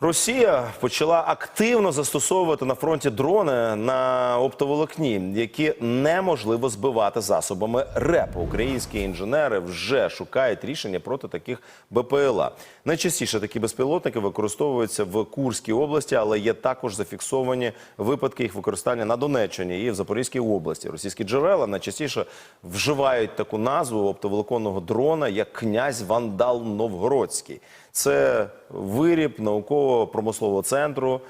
Росія почала активно застосовувати на фронті дрони на оптоволокні, які неможливо збивати засобами РЕП. Українські інженери вже шукають рішення проти таких БПЛА. Найчастіше такі безпілотники використовуються в Курській області, але є також зафіксовані випадки їх використання на Донеччині і в Запорізькій області. Російські джерела найчастіше вживають таку назву оптоволоконного дрона як князь Вандал Новгородський. Це виріб науково-промислового центру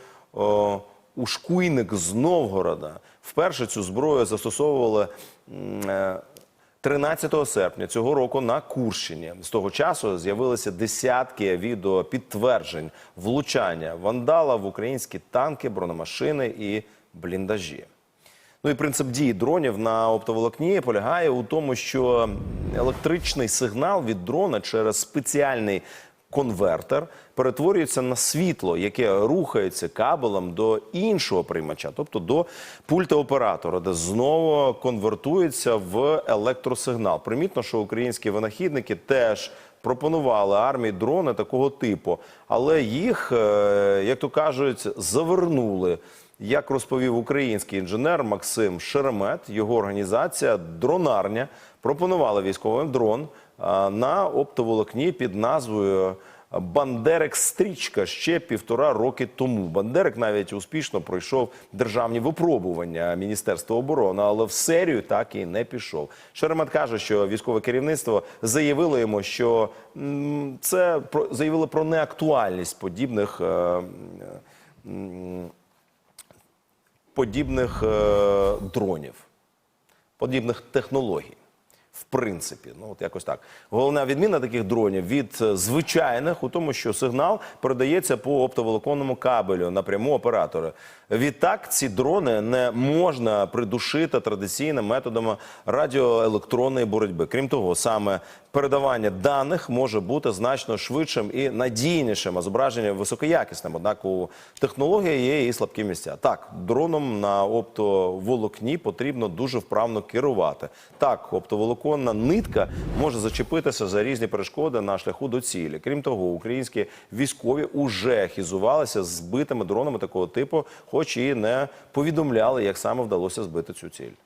Ушкуйник з Новгорода. Вперше цю зброю застосовували м, е, 13 серпня цього року на Курщині. З того часу з'явилися десятки відеопідтверджень влучання вандала в українські танки, бронемашини і бліндажі. Ну і принцип дії дронів на оптоволокні полягає у тому, що електричний сигнал від дрона через спеціальний конвертер перетворюється на світло, яке рухається кабелем до іншого приймача, тобто до пульта оператора, де знову конвертується в електросигнал. Примітно, що українські винахідники теж пропонували армії дрони такого типу, але їх, е, як то кажуть, завернули. Як розповів український інженер Максим Шеремет, його організація Дронарня пропонувала військовим дрон на оптоволокні під назвою Бандерик Стрічка ще півтора роки тому. Бандерик навіть успішно пройшов державні випробування Міністерства оборони, але в серію так і не пішов. Шеремет каже, що військове керівництво заявило йому, що це заявило про неактуальність подібних. е, подібних е, дронів, подібних технологій. В принципі, ну от якось так. Головна відміна таких дронів від е, звичайних у тому, що сигнал передається по оптоволоконному кабелю напряму оператора. Відтак ці дрони не можна придушити традиційними методами радіоелектронної боротьби. Крім того, саме передавання даних може бути значно швидшим і надійнішим, а зображення високоякісним. Однак у технології є і слабкі місця. Так, дроном на оптоволокні потрібно дуже вправно керувати. Так, оптоволоконна нитка може зачепитися за різні перешкоди на шляху до цілі. Крім того, українські військові уже хізувалися збитими дронами такого типу, хоч і не повідомляли, як саме вдалося збити цю ціль.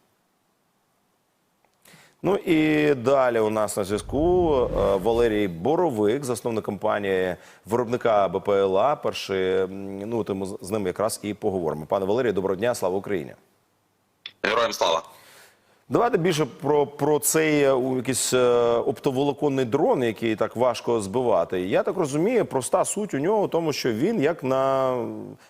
Ну і далі у нас на зв'язку е, Валерій Боровик, засновник компанії виробника БПЛА. Перший, ну ми з ним якраз і поговоримо. Пане Валерію, доброго дня, слава Україні. Героям слава. Давайте більше про, про цей е, якийсь е, оптоволоконний дрон, який так важко збивати. Я так розумію, проста суть у нього в тому, що він як на,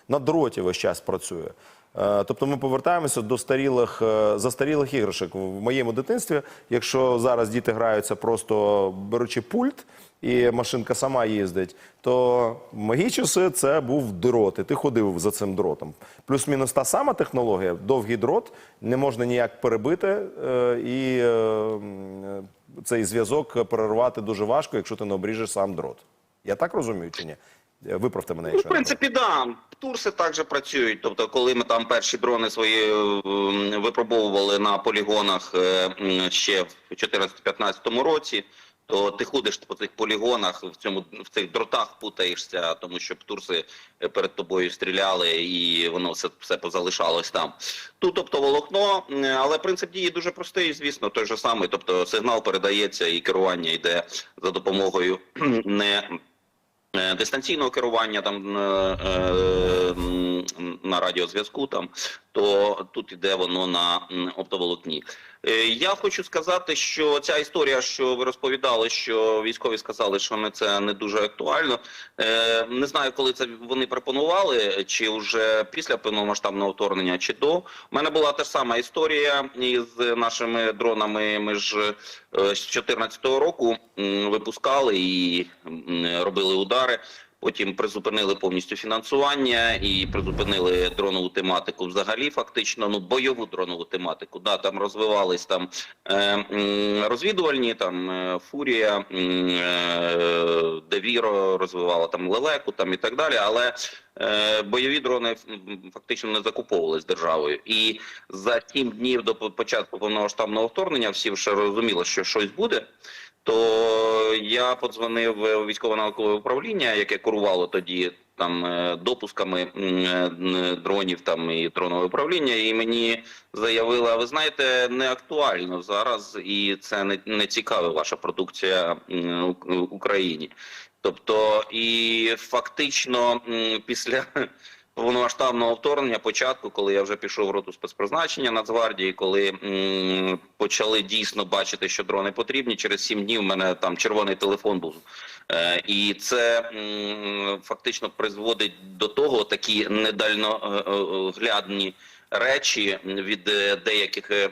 на дроті весь час працює. Е, Тобто ми повертаємося до старілих, застарілих іграшок. В моєму дитинстві, якщо зараз діти граються просто беручи пульт, і машинка сама їздить, то в мої часи це був дрот, і ти ходив за цим дротом. Плюс-мінус та сама технологія, довгий дрот, не можна ніяк перебити, е, і е, цей зв'язок перервати дуже важко, якщо ти не обріжеш сам дрот. Я так розумію чи ні? Виправте мене, Ну, в якщо я принципі, да. Турси також працюють. Тобто, коли ми там перші дрони свої е, випробовували на полігонах ще в 2014-2015 році, то ти ходиш по цих полігонах, в цьому в цих дротах путаєшся, тому що турси е, перед тобою стріляли і воно все, все позалишалось там. Тут тобто волокно, але принцип дії дуже простий, звісно, той же самий. Тобто сигнал передається і керування йде за допомогою не е, дистанційного керування там е, на радіозв'язку, там то тут іде воно на оптоволокні. Е, Я хочу сказати, що ця історія, що ви розповідали, що військові сказали, що не це не дуже актуально. Е, Не знаю, коли це вони пропонували, чи вже після повномасштабного вторгнення, чи до. У мене була та ж сама історія із нашими дронами. Ми ж е, з 2014 року випускали і робили удари. Потім призупинили повністю фінансування і призупинили дронову тематику взагалі, фактично, ну бойову дронову тематику. Да, там розвивались там е, розвідувальні, там е, фурія, е, Девіро розвивала там лелеку, там і так далі. Але е, бойові дрони фактично не закуповувались державою. І за сім днів до початку повномасштабного вторгнення всі вже розуміли, що щось буде. То я подзвонив в військово-наукове управління, яке курувало тоді там е, допусками е, дронів там і дронове управління. І мені заявили, а ви знаєте, не актуально зараз, і це не, не цікава ваша продукція У- Україні. Тобто, і фактично після повномасштабного вторгнення, початку, коли я вже пішов в роту спецпризначення Нацгвардії, коли почали дійсно бачити, що дрони потрібні, через сім днів в мене там червоний телефон був. Е, і це фактично призводить до того такі недальноглядні речі від е, деяких е,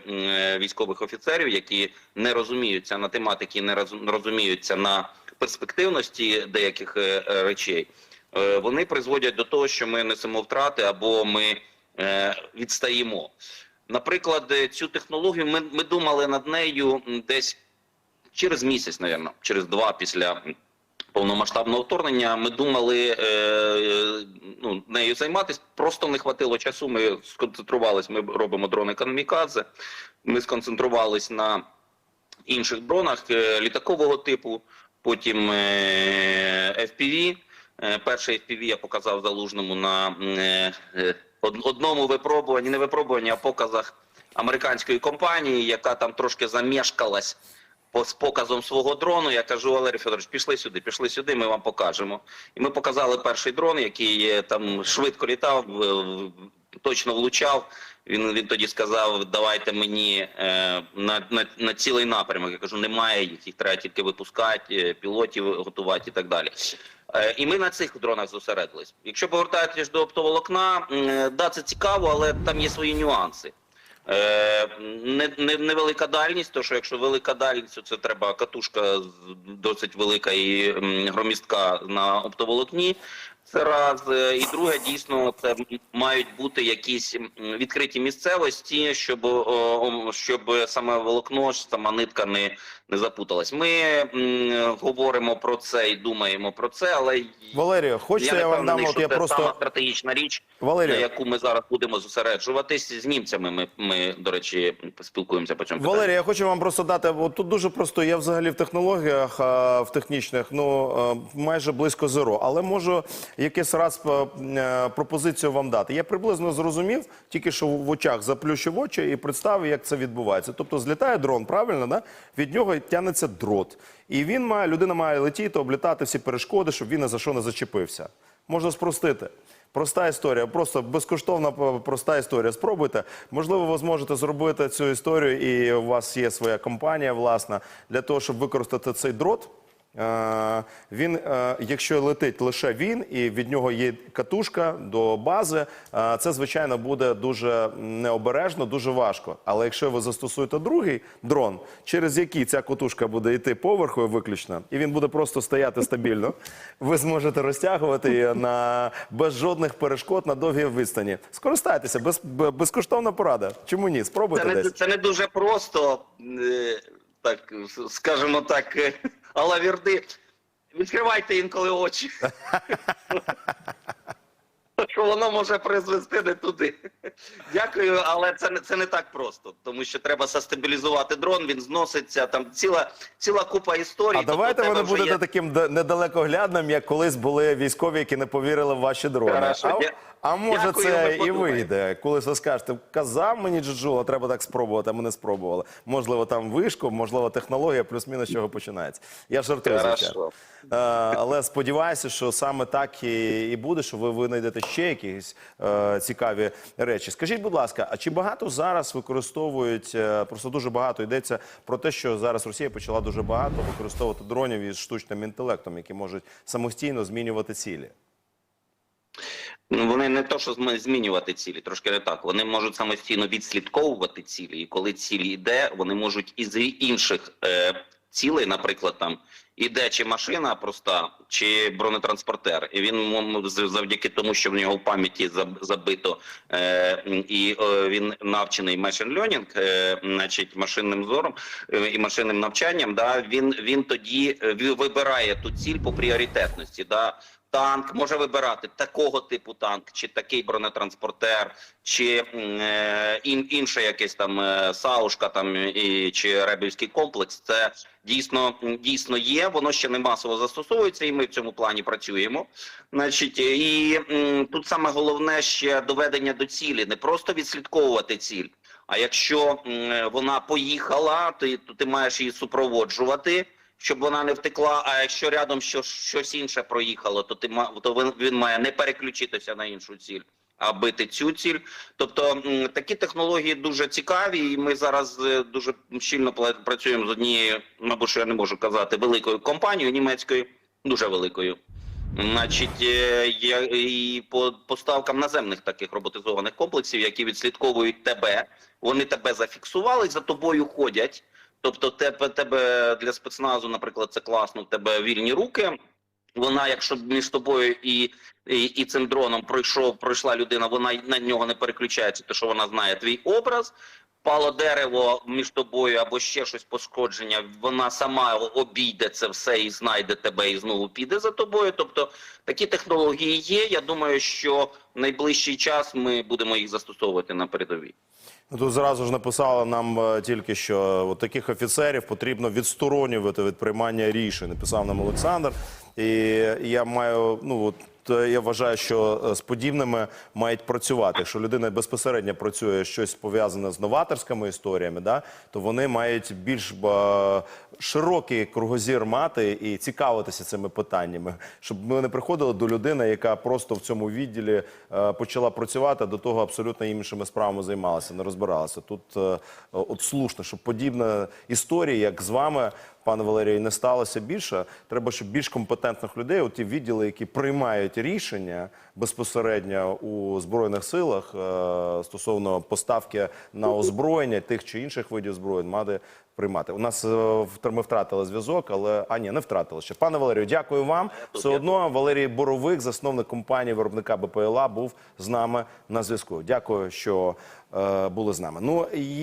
військових офіцерів, які не розуміються на тематиці, не роз- розуміються на перспективності деяких речей. Е, Вони призводять до того, що ми несемо втрати або ми е, відстаємо. Наприклад, е, цю технологію ми, ми думали над нею десь через місяць, напевно, через два після повномасштабного вторгнення. Ми думали е, ну, нею займатися. Просто не хватило часу. Ми сконцентрувалися. Ми робимо дрони камікадзе. Ми сконцентрувались на інших дронах е, літакового типу, потім е, FPV. Е, Перший FPV я показав залужному на е, е, од- одному випробуванні, не випробуванні, а показах американської компанії, яка там трошки замешкалась з показом свого дрону. Я кажу, Валерій Федорович, пішли сюди, пішли сюди, ми вам покажемо. І ми показали перший дрон, який там швидко літав, точно влучав. Він, він тоді сказав, давайте мені е, на, на, на цілий напрямок. Я кажу, немає їх, їх треба тільки випускати, е, пілотів готувати і так далі. Е, і ми на цих дронах зосередились. Якщо повертатись до оптоволокна, е, да, це цікаво, але там є свої нюанси. Е, не, не, невелика дальність, то що якщо велика дальність, то це треба катушка досить велика і громістка на оптоволокні. Це раз. Е, І друге, дійсно, це мають бути якісь відкриті місцевості, щоб, щоб саме волокно, сама нитка не, не запуталась. Ми м, говоримо про це і думаємо про це, але Валерію, хочете я, я, вам дам, от я це просто сама стратегічна річ, на яку ми зараз будемо зосереджуватись з німцями. Ми, ми до речі, спілкуємося по цьому. Валерій, я хочу вам просто дати. От тут дуже просто. Я взагалі в технологіях, в технічних, ну майже близько зеро. Але можу якийсь раз е, е, пропозицію вам дати. Я приблизно зрозумів, тільки що в очах заплющив очі і представив, як це відбувається. Тобто злітає дрон, правильно, да? від нього тягнеться дрот. І він має, людина має летіти, облітати всі перешкоди, щоб він не за що не зачепився. Можна спростити. Проста історія, просто безкоштовна проста історія. Спробуйте. Можливо, ви зможете зробити цю історію, і у вас є своя компанія власна для того, щоб використати цей дрот. Е, Він, е, якщо летить лише він, і від нього є катушка до бази, е, це звичайно буде дуже необережно, дуже важко. Але якщо ви застосуєте другий дрон, через який ця катушка буде йти поверхою виключно, і він буде просто стояти стабільно, ви зможете розтягувати її на без жодних перешкод на довгій відстані. Скористайтеся, без, безкоштовна порада. Чому ні? Спробуйте Це не, десь. це не дуже просто, так скажімо так, але вірди. Відкривайте інколи очі. Що воно може призвести не туди. Дякую, але це не це не так просто, тому що треба застабілізувати дрон, він зноситься. Там ціла ціла купа історій. А давайте тобто ви не будете є- таким недалекоглядним, як колись були військові, які не повірили в ваші дрони. Хорошо, а, дя- а може дякую, це і вийде, коли ви скажете, казав мені Джуджула, треба так спробувати, а ми не спробували. Можливо, там вишку, можливо, технологія, плюс-мінус чого починається. Я жартую, звичайно. Е, Але сподіваюся, що саме так і, і буде, що ви винайдете ще якісь е, цікаві речі. Скажіть, будь ласка, а чи багато зараз використовують, е, просто дуже багато йдеться про те, що зараз Росія почала дуже багато використовувати дронів із штучним інтелектом, які можуть самостійно змінювати цілі? Ну, вони не то, що зм- змінювати цілі, трошки не так. Вони можуть самостійно відслідковувати цілі, і коли ціль йде, вони можуть із інших е, цілей, наприклад, там іде чи машина проста, чи бронетранспортер, і він завдяки тому, що в нього в пам'яті заб- забито, е, і е, він навчений machine learning, е, значить машинним зором е, і машинним навчанням. Да, він він тоді е, вибирає ту ціль по пріоритетності. Да, танк, може вибирати такого типу танк, чи такий бронетранспортер, чи е, ін, інше якесь там е, саушка, там і чи ребельський комплекс. Це дійсно дійсно є. Воно ще не масово застосовується, і ми в цьому плані працюємо. Значить, і м, тут саме головне ще доведення до цілі, не просто відслідковувати ціль. А якщо м, вона поїхала, то, то ти маєш її супроводжувати, щоб вона не втекла. А якщо рядом що, щось інше проїхало, то ти то він має не переключитися на іншу ціль, а бити цю ціль. Тобто такі технології дуже цікаві, і ми зараз е, дуже щільно працюємо з однією, мабуть, що я не можу казати, великою компанією німецькою, дуже великою. Значить, е, і по поставкам наземних таких роботизованих комплексів, які відслідковують тебе, вони тебе зафіксували, за тобою ходять. Тобто, тебе, тебе для спецназу, наприклад, це класно, тебе вільні руки. Вона, якщо між тобою і, і, і цим дроном пройшов, пройшла людина, вона на нього не переключається, тому що вона знає твій образ. Впало дерево між тобою або ще щось пошкодження, вона сама обійде це все і знайде тебе і знову піде за тобою. Тобто такі технології є. Я думаю, що в найближчий час ми будемо їх застосовувати на передовій. Ну, Тут зразу ж написали нам е, тільки, що от таких офіцерів потрібно відсторонювати від приймання рішень. Написав нам Олександр. І я маю, ну от я вважаю, що е, з подібними мають працювати. Якщо людина безпосередньо працює щось пов'язане з новаторськими історіями, да, то вони мають більш ба, широкий кругозір мати і цікавитися цими питаннями, щоб ми не приходили до людини, яка просто в цьому відділі е, почала працювати, до того абсолютно іншими справами займалася, не розбиралася. Тут е, от слушно, щоб подібна історія, як з вами, пане Валерію, не сталося більше. Треба, щоб більш компетентних людей, от ті відділи, які приймають рішення безпосередньо у збройних силах е, стосовно поставки на озброєння тих чи інших видів зброї, мати приймати. У нас е, ми втратили зв'язок, але а ні, не втратили ще. Пане Валерію, дякую вам. Все одно Валерій Боровик, засновник компанії виробника БПЛА, був з нами на зв'язку. Дякую, що е, були з нами. Ну і